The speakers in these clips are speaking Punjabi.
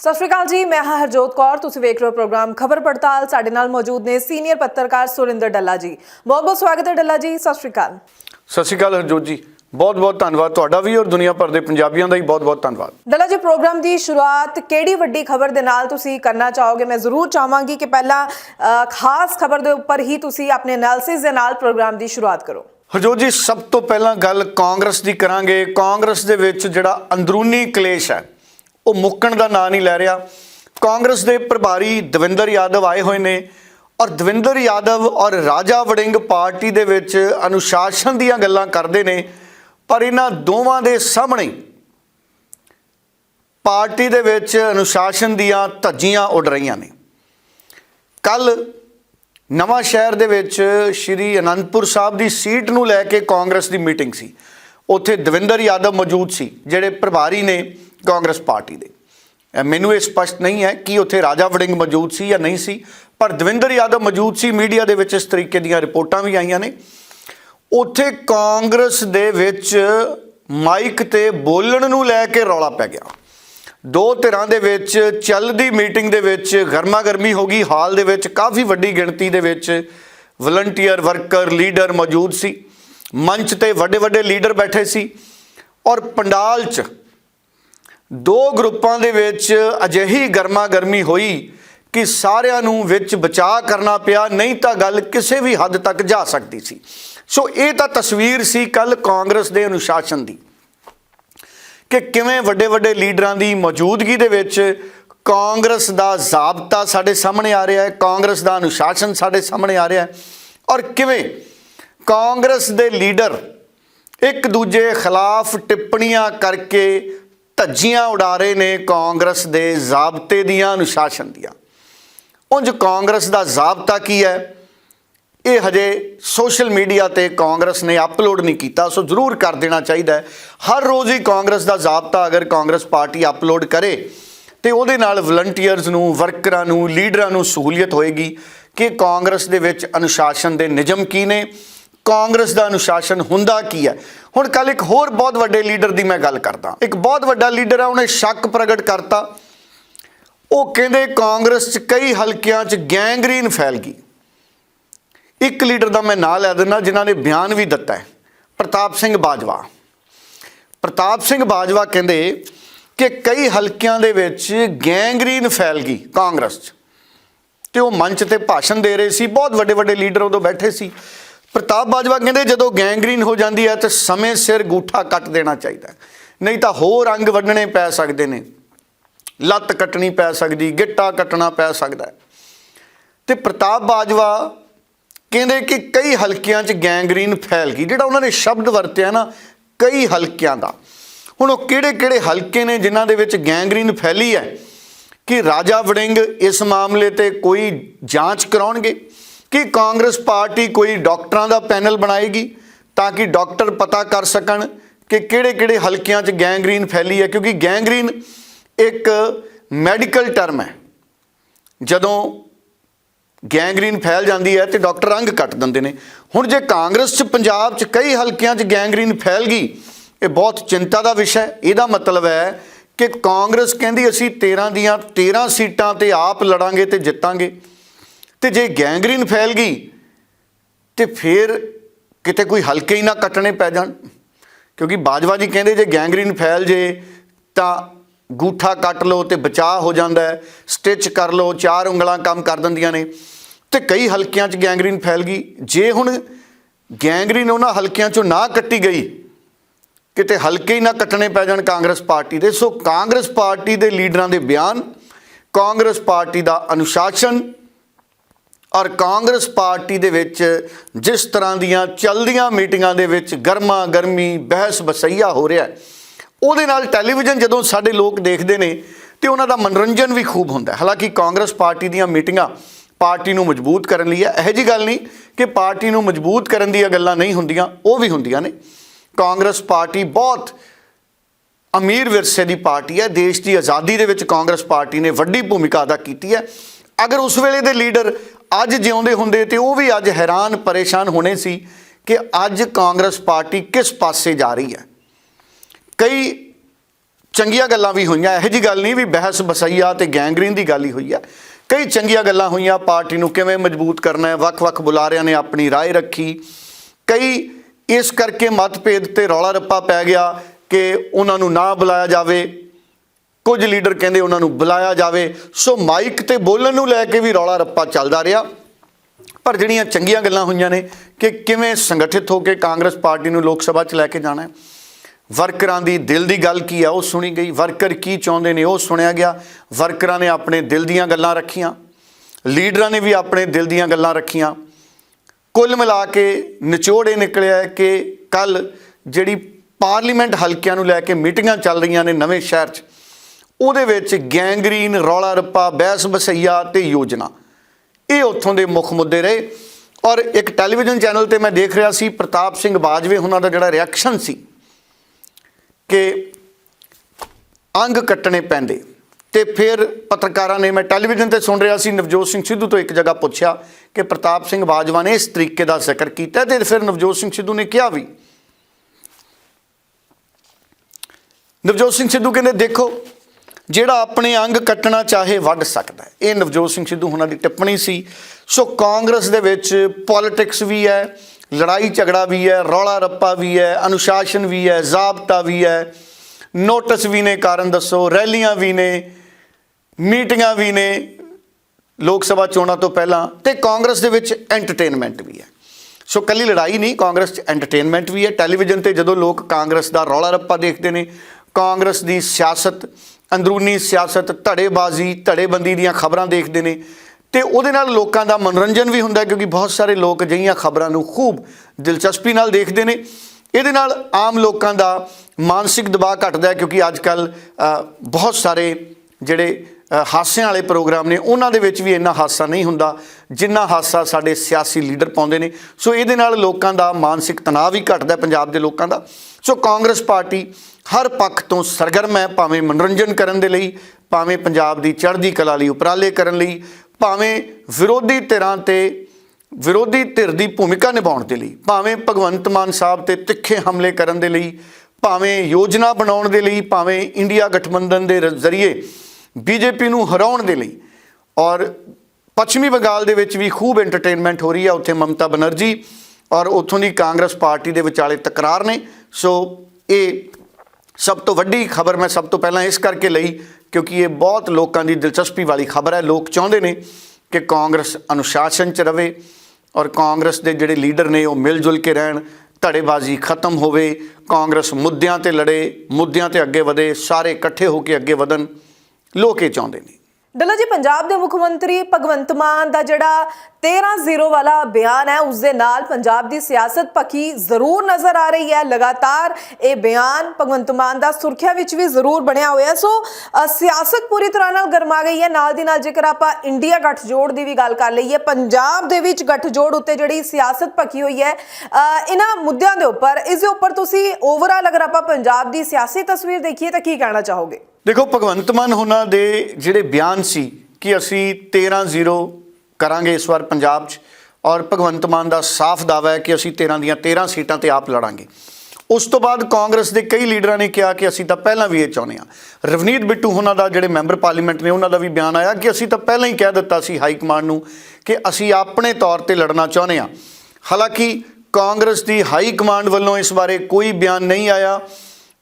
ਸਤਿ ਸ਼੍ਰੀ ਅਕਾਲ ਜੀ ਮੈਂ ਹਾਂ ਹਰਜੋਤ ਕੌਰ। ਤੁਸੀਂ ਵੇਖ ਰਹੇ ਹੋ ਪ੍ਰੋਗਰਾਮ ਖਬਰ ਪੜਤਾਲ। ਸਾਡੇ ਨਾਲ ਮੌਜੂਦ ਨੇ ਸੀਨੀਅਰ ਪੱਤਰਕਾਰ ਸੁਰਿੰਦਰ ਡੱਲਾ ਜੀ। ਬਹੁਤ ਬਹੁਤ ਸਵਾਗਤ ਹੈ ਡੱਲਾ ਜੀ ਸਤਿ ਸ਼੍ਰੀ ਅਕਾਲ। ਸਤਿ ਸ਼੍ਰੀ ਅਕਾਲ ਹਰਜੋਤ ਜੀ। ਬਹੁਤ ਬਹੁਤ ਧੰਨਵਾਦ ਤੁਹਾਡਾ ਵੀ ਔਰ ਦੁਨੀਆ ਭਰ ਦੇ ਪੰਜਾਬੀਆਂ ਦਾ ਹੀ ਬਹੁਤ ਬਹੁਤ ਧੰਨਵਾਦ। ਡੱਲਾ ਜੀ ਪ੍ਰੋਗਰਾਮ ਦੀ ਸ਼ੁਰੂਆਤ ਕਿਹੜੀ ਵੱਡੀ ਖਬਰ ਦੇ ਨਾਲ ਤੁਸੀਂ ਕਰਨਾ ਚਾਹੋਗੇ? ਮੈਂ ਜ਼ਰੂਰ ਚਾਹਾਂਗੀ ਕਿ ਪਹਿਲਾਂ ਖਾਸ ਖਬਰ ਦੇ ਉੱਪਰ ਹੀ ਤੁਸੀਂ ਆਪਣੇ ਐਨਾਲਿਸਿਸ ਦੇ ਨਾਲ ਪ੍ਰੋਗਰਾਮ ਦੀ ਸ਼ੁਰੂਆਤ ਕਰੋ। ਹਰਜੋਤ ਜੀ ਸਭ ਤੋਂ ਪਹਿਲਾਂ ਗੱਲ ਕਾਂਗਰਸ ਦੀ ਕਰਾਂਗੇ। ਕਾਂਗਰਸ ਦੇ ਵਿੱਚ ਜਿਹੜਾ ਅੰਦਰੂਨੀ ਕਲੇਸ਼ ਹੈ ਉਹ ਮੁੱਕਣ ਦਾ ਨਾਂ ਨਹੀਂ ਲੈ ਰਿਹਾ। ਕਾਂਗਰਸ ਦੇ ਪ੍ਰਭਾਰੀ ਦਵਿੰਦਰ ਯਾਦਵ ਆਏ ਹੋਏ ਨੇ ਔਰ ਦਵਿੰਦਰ ਯਾਦਵ ਔਰ ਰਾਜਾ ਵੜਿੰਗ ਪਾਰਟੀ ਦੇ ਵਿੱਚ ਅਨੁਸ਼ਾਸਨ ਦੀਆਂ ਗੱਲਾਂ ਕਰਦੇ ਨੇ, ਪਰ ਇਹਨਾਂ ਦੋਵਾਂ ਦੇ ਸਾਹਮਣੇ ਪਾਰਟੀ ਦੇ ਵਿੱਚ ਅਨੁਸ਼ਾਸਨ ਦੀਆਂ ਧੱਜੀਆਂ ਉੱਡ ਰਹੀਆਂ ਨੇ। ਕੱਲ ਨਵਾਂ ਸ਼ਹਿਰ ਦੇ ਵਿੱਚ ਸ਼੍ਰੀ ਅਨੰਦਪੁਰ ਸਾਹਿਬ ਦੀ ਸੀਟ ਨੂੰ ਲੈ ਕੇ ਕਾਂਗਰਸ ਦੀ ਮੀਟਿੰਗ ਸੀ। ਉੱਥੇ ਦਵਿੰਦਰ ਯਾਦਵ ਮੌਜੂਦ ਸੀ, ਜਿਹੜੇ ਪ੍ਰਭਾਰੀ ਨੇ ਕਾਂਗਰਸ ਪਾਰਟੀ ਦੇ। ਮੈਨੂੰ ਇਹ ਸਪਸ਼ਟ ਨਹੀਂ ਹੈ ਕਿ ਉੱਥੇ ਰਾਜਾ ਵੜਿੰਗ ਮੌਜੂਦ ਸੀ ਜਾਂ ਨਹੀਂ ਸੀ, ਪਰ ਦਵਿੰਦਰ ਯਾਦਵ ਮੌਜੂਦ ਸੀ, ਮੀਡੀਆ ਦੇ ਵਿੱਚ ਇਸ ਤਰੀਕੇ ਦੀਆਂ ਰਿਪੋਰਟਾਂ ਵੀ ਆਈਆਂ ਨੇ। ਉੱਥੇ ਕਾਂਗਰਸ ਦੇ ਵਿੱਚ ਮਾਈਕ ਤੇ ਬੋਲਣ ਨੂੰ ਲੈ ਕੇ ਰੌਲਾ ਪੈ ਗਿਆ। ਦੋ ਧਿਰਾਂ ਦੇ ਵਿੱਚ ਚੱਲਦੀ ਮੀਟਿੰਗ ਦੇ ਵਿੱਚ ਗਰਮਾ ਗਰਮੀ ਹੋ ਗਈ। ਹਾਲ ਦੇ ਵਿੱਚ ਕਾਫੀ ਵੱਡੀ ਗਿਣਤੀ ਦੇ ਵਿੱਚ ਵਲੰਟੀਅਰ ਵਰਕਰ, ਲੀਡਰ ਮੌਜੂਦ ਸੀ। ਮੰਚ ਤੇ ਵੱਡੇ ਵੱਡੇ ਲੀਡਰ ਬੈਠੇ ਸੀ। ਔਰ ਪੰਡਾਲ 'ਚ ਦੋ ਗਰੁੱਪਾਂ ਦੇ ਵਿੱਚ ਅਜਿਹੀ ਗਰਮਾ ਗਰਮੀ ਹੋਈ ਕਿ ਸਾਰਿਆਂ ਨੂੰ ਵਿੱਚ ਬਚਾਅ ਕਰਨਾ ਪਿਆ, ਨਹੀਂ ਤਾਂ ਗੱਲ ਕਿਸੇ ਵੀ ਹੱਦ ਤੱਕ ਜਾ ਸਕਦੀ ਸੀ। ਸੋ ਇਹ ਤਾਂ ਤਸਵੀਰ ਸੀ ਕੱਲ ਕਾਂਗਰਸ ਦੇ ਅਨੁਸ਼ਾਸਨ ਦੀ ਕਿ ਕਿਵੇਂ ਵੱਡੇ ਵੱਡੇ ਲੀਡਰਾਂ ਦੀ ਮੌਜੂਦਗੀ ਦੇ ਵਿੱਚ ਕਾਂਗਰਸ ਦਾ ਜ਼ਾਬਤਾ ਸਾਡੇ ਸਾਹਮਣੇ ਆ ਰਿਹਾ ਹੈ, ਕਾਂਗਰਸ ਦਾ ਅਨੁਸ਼ਾਸਨ ਸਾਡੇ ਸਾਹਮਣੇ ਆ ਰਿਹਾ ਹੈ ਔਰ ਕਿਵੇਂ ਕਾਂਗਰਸ ਦੇ ਲੀਡਰ ਇੱਕ ਦੂਜੇ ਖਿਲਾਫ ਟਿੱਪਣੀਆਂ ਕਰਕੇ ਧੱਜੀਆਂ ਉਡਾ ਰਹੇ ਨੇ ਕਾਂਗਰਸ ਦੇ ਜ਼ਾਬਤੇ ਦੀਆਂ, ਅਨੁਸ਼ਾਸਨ ਦੀਆਂ। ਉਂਝ ਕਾਂਗਰਸ ਦਾ ਜ਼ਾਬਤਾ ਕੀ ਹੈ? ਇਹ ਹਜੇ ਸੋਸ਼ਲ ਮੀਡੀਆ ਤੇ ਕਾਂਗਰਸ ਨੇ ਅਪਲੋਡ ਨਹੀਂ ਕੀਤਾ, ਸੋ ਜ਼ਰੂਰ ਕਰ ਦੇਣਾ ਚਾਹੀਦਾ ਹੈ। ਹਰ ਰੋਜ਼ ਹੀ ਕਾਂਗਰਸ ਦਾ ਜ਼ਾਬਤਾ ਅਗਰ ਕਾਂਗਰਸ ਪਾਰਟੀ ਅਪਲੋਡ ਕਰੇ, ਤੇ ਉਹਦੇ ਨਾਲ ਵਲੰਟੀਅਰਸ ਨੂੰ, ਵਰਕਰਾਂ ਨੂੰ, ਲੀਡਰਾਂ ਨੂੰ ਸਹੂਲੀਅਤ ਹੋਏਗੀ ਕਿ ਕਾਂਗਰਸ ਦੇ ਵਿੱਚ ਅਨੁਸ਼ਾਸਨ ਦੇ ਨਿਯਮ ਕੀ ਨੇ। ਕਾਂਗਰਸ ਦਾ ਅਨੁਸ਼ਾਸਨ ਹੁੰਦਾ ਕੀ ਹੈ? ਹੁਣ ਕੱਲ ਇੱਕ ਹੋਰ ਬਹੁਤ ਵੱਡੇ ਲੀਡਰ ਦੀ ਮੈਂ ਗੱਲ ਕਰਦਾ। ਇੱਕ ਬਹੁਤ ਵੱਡਾ ਲੀਡਰ ਹੈ ਉਹਨੇ ਸ਼ੱਕ ਪ੍ਰਗਟ ਕਰਤਾ। ਉਹ ਕਹਿੰਦੇ ਕਾਂਗਰਸ 'ਚ ਕਈ ਹਲਕਿਆਂ 'ਚ ਗੈਂਗਰੀਨ ਫੈਲ ਗਈ। ਇੱਕ ਲੀਡਰ ਦਾ ਮੈਂ ਨਾਂ ਲੈ ਦਿੰਦਾ, ਜਿਨ੍ਹਾਂ ਨੇ ਬਿਆਨ ਵੀ ਦਿੱਤਾ ਹੈ। ਪ੍ਰਤਾਪ ਸਿੰਘ ਬਾਜਵਾ। ਪ੍ਰਤਾਪ ਸਿੰਘ ਬਾਜਵਾ ਕਹਿੰਦੇ ਕਿ ਕਈ ਹਲਕਿਆਂ ਦੇ ਵਿੱਚ ਗੈਂਗਰੀਨ ਫੈਲ ਗਈ ਕਾਂਗਰਸ 'ਚ। ਤੇ ਉਹ ਮੰਚ ਤੇ ਭਾਸ਼ਣ ਦੇ ਰਹੇ ਸੀ। ਬਹੁਤ ਵੱਡੇ ਵੱਡੇ ਲੀਡਰ ਉਦੋਂ ਬੈਠੇ ਸੀ। ਪ੍ਰਤਾਪ ਬਾਜਵਾ ਕਹਿੰਦੇ, ਜਦੋਂ ਗੈਂਗਰੀਨ ਹੋ ਜਾਂਦੀ ਹੈ ਤਾਂ ਸਮੇਂ ਸਿਰ ਗੂਠਾ ਕੱਟ ਦੇਣਾ ਚਾਹੀਦਾ ਨਹੀਂ ਤਾਂ ਹੋਰ ਅੰਗ ਵੱਢਣੇ ਪੈ ਸਕਦੇ ਨੇ। ਲੱਤ ਕੱਟਣੀ ਪੈ ਸਕਦੀ, ਗਿੱਟਾ ਕੱਟਣਾ ਪੈ ਸਕਦਾ ਹੈ। ਤੇ ਪ੍ਰਤਾਪ ਬਾਜਵਾ ਕਹਿੰਦੇ ਕਿ ਕਈ ਹਲਕਿਆਂ 'ਚ ਗੈਂਗਰੀਨ ਫੈਲ ਗਈ, ਜਿਹੜਾ ਉਹਨਾਂ ਨੇ ਸ਼ਬਦ ਵਰਤਿਆ ਨਾ, ਕਈ ਹਲਕਿਆਂ ਦਾ। ਹੁਣ ਉਹ ਕਿਹੜੇ-ਕਿਹੜੇ ਹਲਕੇ ਨੇ ਜਿਨ੍ਹਾਂ ਦੇ ਵਿੱਚ ਗੈਂਗਰੀਨ ਫੈਲੀ ਹੈ ਕਿ ਰਾਜਾ ਵੜਿੰਗ ਇਸ ਮਾਮਲੇ ਤੇ ਕੋਈ ਜਾਂਚ ਕਰਾਉਣਗੇ? ਕਿ ਕਾਂਗਰਸ ਪਾਰਟੀ ਕੋਈ ਡਾਕਟਰਾਂ ਦਾ ਪੈਨਲ ਬਣਾਏਗੀ ਤਾਂ ਕਿ ਡਾਕਟਰ ਪਤਾ ਕਰ ਸਕਣ ਕਿ ਕਿਹੜੇ-ਕਿਹੜੇ ਹਲਕਿਆਂ 'ਚ ਗੈਂਗਰੀਨ ਫੈਲੀ ਹੈ, ਕਿਉਂਕਿ ਗੈਂਗਰੀਨ ਇੱਕ ਮੈਡੀਕਲ ਟਰਮ ਹੈ। ਜਦੋਂ ਗੈਂਗਰੀਨ ਫੈਲ ਜਾਂਦੀ ਹੈ ਤੇ ਡਾਕਟਰ ਅੰਗ ਕੱਟ ਦਿੰਦੇ ਨੇ। ਹੁਣ ਜੇ ਕਾਂਗਰਸ 'ਚ, ਪੰਜਾਬ 'ਚ ਕਈ ਹਲਕਿਆਂ 'ਚ ਗੈਂਗਰੀਨ ਫੈਲ ਗਈ, ਇਹ ਬਹੁਤ ਚਿੰਤਾ ਦਾ ਵਿਸ਼ਾ ਹੈ। ਇਹਦਾ ਮਤਲਬ ਹੈ ਕਿ ਕਾਂਗਰਸ ਕਹਿੰਦੀ ਅਸੀਂ 13 ਦੀਆਂ 13 ਸੀਟਾਂ ਤੇ ਆਪ ਲੜਾਂਗੇ ਤੇ ਜਿੱਤਾਂਗੇ। ਤੇ ਜੇ ਗੈਂਗਰੀਨ ਫੈਲ ਗਈ, ਤੇ ਫਿਰ ਕਿਤੇ ਕੋਈ ਹਲਕੇ ਹੀ ਨਾ ਕੱਟਣੇ ਪੈ ਜਾਣ। ਕਿਉਂਕਿ ਬਾਜਵਾ ਜੀ ਕਹਿੰਦੇ ਜੇ ਗੈਂਗਰੀਨ ਫੈਲ ਜੇ, ਤਾਂ ਗੂਠਾ ਕੱਟ ਲਓ ਤੇ ਬਚਾਅ ਹੋ ਜਾਂਦਾ ਹੈ। ਸਟਿਚ ਕਰ ਲਓ, ਚਾਰ ਉਂਗਲਾਂ ਕੰਮ ਕਰ ਦਿੰਦੀਆਂ ਨੇ। ਤੇ ਕਈ ਹਲਕਿਆਂ 'ਚ ਗੈਂਗਰੀਨ ਫੈਲ ਗਈ। ਜੇ ਹੁਣ ਗੈਂਗਰੀਨ ਉਹਨਾਂ ਹਲਕਿਆਂ 'ਚੋਂ ਨਾ ਕੱਟੀ ਗਈ, ਕਿਤੇ ਹਲਕੇ ਹੀ ਨਾ ਕੱਟਣੇ ਪੈ ਜਾਣ ਕਾਂਗਰਸ ਪਾਰਟੀ ਦੇ। ਸੋ ਕਾਂਗਰਸ ਪਾਰਟੀ ਦੇ ਲੀਡਰਾਂ ਦੇ ਬਿਆਨ, ਕਾਂਗਰਸ ਪਾਰਟੀ ਦਾ ਅਨੁਸ਼ਾਸਨ ਔਰ ਕਾਂਗਰਸ ਪਾਰਟੀ ਦੇ ਵਿੱਚ ਜਿਸ ਤਰ੍ਹਾਂ ਦੀਆਂ ਚੱਲਦੀਆਂ ਮੀਟਿੰਗਾਂ ਦੇ ਵਿੱਚ ਗਰਮਾ ਗਰਮੀ ਬਹਿਸ ਬਸਈਆ ਹੋ ਰਿਹਾ ਉਹਦੇ ਨਾਲ ਟੈਲੀਵਿਜ਼ਨ ਜਦੋਂ ਸਾਡੇ ਲੋਕ ਦੇਖਦੇ ਨੇ ਤੇ ਉਹਨਾਂ ਦਾ ਮਨੋਰੰਜਨ ਵੀ ਖੂਬ ਹੁੰਦਾ ਹਾਲਾਂਕਿ ਕਾਂਗਰਸ ਪਾਰਟੀ ਦੀਆਂ ਮੀਟਿੰਗਾਂ ਪਾਰਟੀ ਨੂੰ ਮਜ਼ਬੂਤ ਕਰਨ ਲਈ ਹੈ, ਇਹੋ ਜੀ ਗੱਲ ਨਹੀਂ ਕਿ ਪਾਰਟੀ ਨੂੰ ਮਜ਼ਬੂਤ ਕਰਨ ਦੀਆਂ ਗੱਲਾਂ ਨਹੀਂ ਹੁੰਦੀਆਂ, ਉਹ ਵੀ ਹੁੰਦੀਆਂ ਨੇ। ਕਾਂਗਰਸ ਪਾਰਟੀ ਬਹੁਤ ਅਮੀਰ ਵਿਰਸੇ ਦੀ ਪਾਰਟੀ ਹੈ, ਦੇਸ਼ ਦੀ ਆਜ਼ਾਦੀ ਦੇ ਵਿੱਚ ਕਾਂਗਰਸ ਪਾਰਟੀ ਨੇ ਵੱਡੀ ਭੂਮਿਕਾ ਅਦਾ ਕੀਤੀ ਹੈ। ਅਗਰ ਉਸ ਵੇਲੇ ਦੇ ਲੀਡਰ ਅੱਜ ਜਿਉਂਦੇ ਹੁੰਦੇ ਤੇ ਉਹ ਵੀ ਅੱਜ ਹੈਰਾਨ ਪਰੇਸ਼ਾਨ ਹੋਣੇ ਸੀ ਕਿ ਅੱਜ ਕਾਂਗਰਸ ਪਾਰਟੀ ਕਿਸ ਪਾਸੇ ਜਾ ਰਹੀ ਹੈ ਕਈ ਚੰਗੀਆਂ ਗੱਲਾਂ ਵੀ ਹੋਈਆਂ ਇਹੋ ਜੀ ਗੱਲ ਨਹੀਂ ਵੀ ਬਹਿਸ ਬਸਈਆ ਤੇ ਗੈਂਗਰੀਨ ਦੀ ਗੱਲ ਹੀ ਹੋਈ ਹੈ ਕਈ ਚੰਗੀਆਂ ਗੱਲਾਂ ਹੋਈਆਂ ਪਾਰਟੀ ਨੂੰ ਕਿਵੇਂ ਮਜ਼ਬੂਤ ਕਰਨਾ ਹੈ ਵੱਖ-ਵੱਖ ਬੁਲਾਰਿਆਂ ਨੇ ਆਪਣੀ رائے ਰੱਖੀ ਕਈ ਇਸ ਕਰਕੇ ਮਤਭੇਦ ਤੇ ਰੌਲਾ ਰੱਪਾ ਪੈ ਗਿਆ ਕਿ ਉਹਨਾਂ ਨੂੰ ਨਾ ਬੁਲਾਇਆ ਜਾਵੇ ਕੁਝ ਲੀਡਰ ਕਹਿੰਦੇ ਉਹਨਾਂ ਨੂੰ ਬੁਲਾਇਆ ਜਾਵੇ। ਸੋ ਮਾਈਕ ਤੇ ਬੋਲਣ ਨੂੰ ਲੈ ਕੇ ਵੀ ਰੌਲਾ ਰੱਪਾ ਚੱਲਦਾ ਰਿਹਾ। ਪਰ ਜਿਹੜੀਆਂ ਚੰਗੀਆਂ ਗੱਲਾਂ ਹੋਈਆਂ ਨੇ ਕਿ ਕਿਵੇਂ ਸੰਗਠਿਤ ਹੋ ਕੇ ਕਾਂਗਰਸ ਪਾਰਟੀ ਨੂੰ ਲੋਕ ਸਭਾ 'ਚ ਲੈ ਕੇ ਜਾਣਾ ਹੈ। ਵਰਕਰਾਂ ਦੀ ਦਿਲ ਦੀ ਗੱਲ ਕੀ ਆ, ਉਹ ਸੁਣੀ ਗਈ। ਵਰਕਰ ਕੀ ਚਾਹੁੰਦੇ ਨੇ, ਉਹ ਸੁਣਿਆ ਗਿਆ। ਵਰਕਰਾਂ ਨੇ ਆਪਣੇ ਦਿਲ ਦੀਆਂ ਗੱਲਾਂ ਰੱਖੀਆਂ। ਲੀਡਰਾਂ ਨੇ ਵੀ ਆਪਣੇ ਦਿਲ ਦੀਆਂ ਗੱਲਾਂ ਰੱਖੀਆਂ। ਕੁੱਲ ਮਿਲਾ ਕੇ ਨਿਚੋੜ ਇਹ ਨਿਕਲਿਆ ਕਿ ਕੱਲ ਜਿਹੜੀ ਪਾਰਲੀਮੈਂਟ ਹਲਕਿਆਂ ਨੂੰ ਲੈ ਕੇ ਮੀਟਿੰਗਾਂ ਚੱਲ ਰਹੀਆਂ ਨੇ ਨਵੇਂ ਸ਼ਹਿਰ 'ਚ ਉਹਦੇ ਵਿੱਚ ਗੈਂਗਰੀਨ, ਰੌਲਾ ਰੱਪਾ, ਬਹਿਸ ਬਸਈਆ ਤੇ ਯੋਜਨਾ। ਇਹ ਉੱਥੋਂ ਦੇ ਮੁੱਖ ਮੁੱਦੇ ਰਹੇ। ਔਰ ਇੱਕ ਟੈਲੀਵਿਜ਼ਨ ਚੈਨਲ ਤੇ ਮੈਂ ਦੇਖ ਰਿਹਾ ਸੀ, ਪ੍ਰਤਾਪ ਸਿੰਘ ਬਾਜਵੇ ਉਹਨਾਂ ਦਾ ਜਿਹੜਾ ਰਿਐਕਸ਼ਨ ਸੀ ਕਿ ਅੰਗ ਕੱਟਣੇ ਪੈਂਦੇ। ਤੇ ਫਿਰ ਪੱਤਰਕਾਰਾਂ ਨੇ, ਮੈਂ ਟੈਲੀਵਿਜ਼ਨ ਤੇ ਸੁਣ ਰਿਹਾ ਸੀ, ਨਵਜੋਤ ਸਿੰਘ ਸਿੱਧੂ ਤੋਂ ਇੱਕ ਜਗ੍ਹਾ ਪੁੱਛਿਆ ਕਿ ਪ੍ਰਤਾਪ ਸਿੰਘ ਬਾਜਵਾ ਨੇ ਇਸ ਤਰੀਕੇ ਦਾ ਜ਼ਿਕਰ ਕੀਤਾ ਤੇ ਫਿਰ ਨਵਜੋਤ ਸਿੰਘ ਸਿੱਧੂ ਨੇ ਕਿਹਾ ਵੀ, ਨਵਜੋਤ ਸਿੰਘ ਸਿੱਧੂ ਕਹਿੰਦੇ, ਦੇਖੋ ਜਿਹੜਾ ਆਪਣੇ ਅੰਗ ਕੱਟਣਾ ਚਾਹੇ ਵੱਢ ਸਕਦਾ ਇਹ ਨਵਜੋਤ ਸਿੰਘ ਸਿੱਧੂ ਉਹਨਾਂ ਦੀ ਟਿੱਪਣੀ ਸੀ। ਸੋ ਕਾਂਗਰਸ ਦੇ ਵਿੱਚ ਪੋਲਿਟਿਕਸ ਵੀ ਹੈ, ਲੜਾਈ ਝਗੜਾ ਵੀ ਹੈ, ਰੌਲਾ ਰੱਪਾ ਵੀ ਹੈ, ਅਨੁਸ਼ਾਸਨ ਵੀ ਹੈ, ਜ਼ਾਬਤਾ ਵੀ ਹੈ। ਨੋਟਿਸ ਵੀ ਨੇ, ਕਾਰਨ ਦੱਸੋ, ਰੈਲੀਆਂ ਵੀ ਨੇ, ਮੀਟਿੰਗਾਂ ਵੀ ਨੇ ਲੋਕ ਸਭਾ ਚੋਣਾਂ ਤੋਂ ਪਹਿਲਾਂ ਤੇ ਕਾਂਗਰਸ ਦੇ ਵਿੱਚ ਐਂਟਰਟੇਨਮੈਂਟ ਵੀ ਹੈ। ਸੋ ਕੱਲੀ ਲੜਾਈ ਨਹੀਂ, ਕਾਂਗਰਸ 'ਚ ਐਂਟਰਟੇਨਮੈਂਟ ਵੀ ਹੈ। ਟੈਲੀਵਿਜ਼ਨ ਤੇ ਜਦੋਂ ਲੋਕ ਕਾਂਗਰਸ ਦਾ ਰੌਲਾ ਰੱਪਾ ਦੇਖਦੇ ਨੇ, ਕਾਂਗਰਸ ਦੀ ਸਿਆਸਤ ਅੰਦਰੂਨੀ ਸਿਆਸਤ ਧੜੇਬਾਜ਼ੀ ਧੜੇਬੰਦੀ ਦੀਆਂ ਖਬਰਾਂ ਦੇਖਦੇ ਨੇ। ਤੇ ਉਹਦੇ ਨਾਲ ਲੋਕਾਂ ਦਾ ਮਨੋਰੰਜਨ ਵੀ ਹੁੰਦਾ ਕਿਉਂਕਿ ਬਹੁਤ ਸਾਰੇ ਲੋਕ ਅਜਿਹੀਆਂ ਖਬਰਾਂ ਨੂੰ ਖੂਬ ਦਿਲਚਸਪੀ ਨਾਲ ਦੇਖਦੇ ਨੇ। ਇਹਦੇ ਨਾਲ ਆਮ ਲੋਕਾਂ ਦਾ ਮਾਨਸਿਕ ਦਬਾਅ ਘਟਦਾ ਹੈ ਕਿਉਂਕਿ ਅੱਜ ਕੱਲ ਬਹੁਤ ਸਾਰੇ ਜਿਹੜੇ ਅ, ਹਾਸਿਆਂ ਵਾਲੇ ਪ੍ਰੋਗਰਾਮ ਨੇ ਉਹਨਾਂ ਦੇ ਵਿੱਚ ਵੀ ਇੰਨਾ ਹਾਸਾ ਨਹੀਂ ਹੁੰਦਾ ਜਿੰਨਾ ਹਾਸਾ ਸਾਡੇ ਸਿਆਸੀ ਲੀਡਰ ਪਾਉਂਦੇ ਨੇ। ਸੋ ਇਹਦੇ ਨਾਲ ਲੋਕਾਂ ਦਾ ਮਾਨਸਿਕ ਤਣਾਅ ਵੀ ਘਟਦਾ ਪੰਜਾਬ ਦੇ ਲੋਕਾਂ ਦਾ। ਸੋ ਕਾਂਗਰਸ ਪਾਰਟੀ ਹਰ ਪੱਖ ਤੋਂ ਸਰਗਰਮ ਹੈ, ਭਾਵੇਂ ਮਨੋਰੰਜਨ ਕਰਨ ਦੇ ਲਈ, ਭਾਵੇਂ ਪੰਜਾਬ ਦੀ ਚੜ੍ਹਦੀ ਕਲਾ ਲਈ ਉਪਰਾਲੇ ਕਰਨ ਲਈ, ਭਾਵੇਂ ਵਿਰੋਧੀ ਧਿਰਾਂ ਤੇ, ਵਿਰੋਧੀ ਧਿਰ ਦੀ ਭੂਮਿਕਾ ਨਿਭਾਉਣ ਦੇ ਲਈ, ਭਾਵੇਂ ਭਗਵੰਤ ਮਾਨ ਸਾਹਿਬ ਤੇ ਤਿੱਖੇ ਹਮਲੇ ਕਰਨ ਦੇ ਲਈ, ਭਾਵੇਂ ਯੋਜਨਾ ਬਣਾਉਣ ਦੇ ਲਈ, ਭਾਵੇਂ ਇੰਡੀਆ ਗਠਬੰਧਨ ਦੇ ਰ- ਜ਼ਰੀਏ ਬੀਜੇਪੀ ਨੂੰ ਹਰਾਉਣ ਦੇ ਲਈ ਔਰ ਪੱਛਮੀ ਬੰਗਾਲ ਦੇ ਵਿੱਚ ਵੀ ਖੂਬ ਐਂਟਰਟੇਨਮੈਂਟ ਹੋ ਰਹੀ ਹੈ ਉੱਥੇ ਮਮਤਾ ਬਨਰਜੀ ਔਰ ਉੱਥੋਂ ਦੀ ਕਾਂਗਰਸ ਪਾਰਟੀ ਦੇ ਵਿਚਾਲੇ ਤਕਰਾਰ ਨੇ। ਸੋ ਇਹ ਸਭ ਤੋਂ ਵੱਡੀ ਖਬਰ ਮੈਂ ਸਭ ਤੋਂ ਪਹਿਲਾਂ ਇਸ ਕਰਕੇ ਲਈ ਕਿਉਂਕਿ ਇਹ ਬਹੁਤ ਲੋਕਾਂ ਦੀ ਦਿਲਚਸਪੀ ਵਾਲੀ ਖਬਰ ਹੈ। ਲੋਕ ਚਾਹੁੰਦੇ ਨੇ ਕਿ ਕਾਂਗਰਸ ਅਨੁਸ਼ਾਸਨ 'ਚ ਰਵੇ ਔਰ ਕਾਂਗਰਸ ਦੇ ਜਿਹੜੇ ਲੀਡਰ ਨੇ ਉਹ ਮਿਲ ਜੁਲ ਕੇ ਰਹਿਣ, ਧੜੇਬਾਜ਼ੀ ਖਤਮ ਹੋਵੇ, ਕਾਂਗਰਸ ਮੁੱਦਿਆਂ ਤੇ ਲੜੇ, ਮੁੱਦਿਆਂ ਤੇ ਅੱਗੇ ਵਧੇ, ਸਾਰੇ ਇਕੱਠੇ ਹੋ ਕੇ ਅੱਗੇ ਵਧਣ, ਲੋਕ ਇਹ ਚਾਹੁੰਦੇ ਨੇ। ਡੱਲਾ ਜੀ, ਪੰਜਾਬ ਦੇ ਮੁੱਖ ਮੰਤਰੀ ਭਗਵੰਤ ਮਾਨ ਦਾ ਜਿਹੜਾ 13-0 ਵਾਲਾ ਬਿਆਨ ਹੈ ਉਸ ਦੇ ਨਾਲ ਪੰਜਾਬ ਦੀ ਸਿਆਸਤ ਪੱਖੀ ਜ਼ਰੂਰ ਨਜ਼ਰ ਆ ਰਹੀ ਹੈ। ਲਗਾਤਾਰ ਇਹ ਬਿਆਨ ਭਗਵੰਤ ਮਾਨ ਦਾ ਸੁਰਖੀਆਂ ਵਿੱਚ ਵੀ ਜ਼ਰੂਰ ਬਣਿਆ ਹੋਇਆ ਸੋ ਸਿਆਸਤ ਪੂਰੀ ਤਰ੍ਹਾਂ ਨਾਲ ਗਰਮਾ ਗਈ ਹੈ। ਨਾਲ ਦੀ ਨਾਲ ਜੇਕਰ ਆਪਾਂ ਇੰਡੀਆ ਗੱਠਜੋੜ ਦੀ ਵੀ ਗੱਲ ਕਰ ਲਈਏ, ਪੰਜਾਬ ਦੇ ਵਿੱਚ ਗੱਠਜੋੜ ਉੱਤੇ ਜਿਹੜੀ ਸਿਆਸਤ ਪੱਕੀ ਹੋਈ ਹੈ ਇਹਨਾਂ ਮੁੱਦਿਆਂ ਦੇ ਉੱਪਰ, ਇਸ ਦੇ ਉੱਪਰ ਤੁਸੀਂ ਓਵਰਆਲ ਅਗਰ ਆਪਾਂ ਪੰਜਾਬ ਦੀ ਸਿਆਸੀ ਤਸਵੀਰ ਦੇਖੀਏ ਤਾਂ ਕੀ ਕਹਿਣਾ ਚਾਹੋਗੇ? ਦੇਖੋ, ਭਗਵੰਤ ਮਾਨ ਉਹਨਾਂ ਦੇ ਜਿਹੜੇ ਬਿਆਨ ਸੀ ਕਿ ਅਸੀਂ 13-0 ਕਰਾਂਗੇ ਇਸ ਵਾਰ ਪੰਜਾਬ 'ਚ ਔਰ ਭਗਵੰਤ ਮਾਨ ਦਾ ਸਾਫ਼ ਦਾਅਵਾ ਹੈ ਕਿ ਅਸੀਂ 13 ਦੀਆਂ 13 ਸੀਟਾਂ ਤੇ ਆਪ ਲੜਾਂਗੇ। ਉਸ ਤੋਂ ਬਾਅਦ ਕਾਂਗਰਸ ਦੇ ਕਈ ਲੀਡਰਾਂ ਨੇ ਕਿਹਾ ਕਿ ਅਸੀਂ ਤਾਂ ਪਹਿਲਾਂ ਵੀ ਇਹ ਚਾਹੁੰਦੇ ਹਾਂ। ਰਵਨੀਤ ਬਿੱਟੂ ਉਹਨਾਂ ਦਾ ਜਿਹੜੇ ਮੈਂਬਰ ਪਾਰਲੀਮੈਂਟ ਨੇ ਉਹਨਾਂ ਦਾ ਵੀ ਬਿਆਨ ਆਇਆ ਕਿ ਅਸੀਂ ਤਾਂ ਪਹਿਲਾਂ ਹੀ ਕਹਿ ਦਿੱਤਾ ਸੀ ਹਾਈ ਕਮਾਂਡ ਨੂੰ ਕਿ ਅਸੀਂ ਆਪਣੇ ਤੌਰ ਤੇ ਲੜਨਾ ਚਾਹੁੰਦੇ ਹਾਂ। ਹਾਲਾਂਕਿ ਕਾਂਗਰਸ ਦੀ ਹਾਈ ਕਮਾਂਡ ਵੱਲੋਂ ਇਸ ਬਾਰੇ ਕੋਈ ਬਿਆਨ ਨਹੀਂ ਆਇਆ।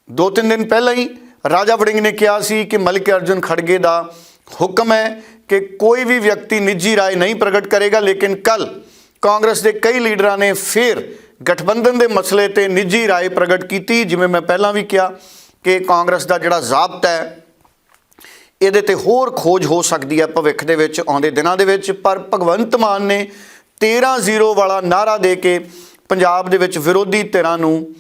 ਦੋ ਤਿੰਨ ਦਿਨ ਪਹਿਲਾਂ ਹੀ ਰਾਜਾ ਵੜਿੰਗ ਨੇ ਕਿਹਾ ਸੀ ਕਿ ਮਲਿਕ ਅਰਜੁਨ ਖੜਗੇ ਦਾ ਹੁਕਮ ਹੈ ਕਿ ਕੋਈ ਵੀ ਵਿਅਕਤੀ ਨਿੱਜੀ ਰਾਏ ਨਹੀਂ ਪ੍ਰਗਟ ਕਰੇਗਾ, ਲੇਕਿਨ ਕੱਲ ਕਾਂਗਰਸ ਦੇ ਕਈ ਲੀਡਰਾਂ ਨੇ ਫਿਰ ਗਠਬੰਧਨ ਦੇ ਮਸਲੇ ਤੇ ਨਿੱਜੀ ਰਾਏ ਪ੍ਰਗਟ ਕੀਤੀ। ਜਿਵੇਂ ਮੈਂ ਪਹਿਲਾਂ ਵੀ ਕਿਹਾ ਕਿ ਕਾਂਗਰਸ ਦਾ ਜਿਹੜਾ ਜ਼ਾਬਤਾ ਹੈ, ਇਹਦੇ ਤੇ ਹੋਰ ਖੋਜ ਹੋ ਸਕਦੀ ਹੈ ਭਵਿੱਖ ਦੇ ਵਿੱਚ, ਆਉਂਦੇ ਦਿਨਾਂ ਦੇ ਵਿੱਚ। ਪਰ ਭਗਵੰਤ ਮਾਨ ਨੇ 13-0 ਵਾਲਾ ਨਾਰਾ ਦੇ ਕੇ ਪੰਜਾਬ ਦੇ ਵਿੱਚ ਵਿਰੋਧੀ ਧਿਰਾਂ ਨੂੰ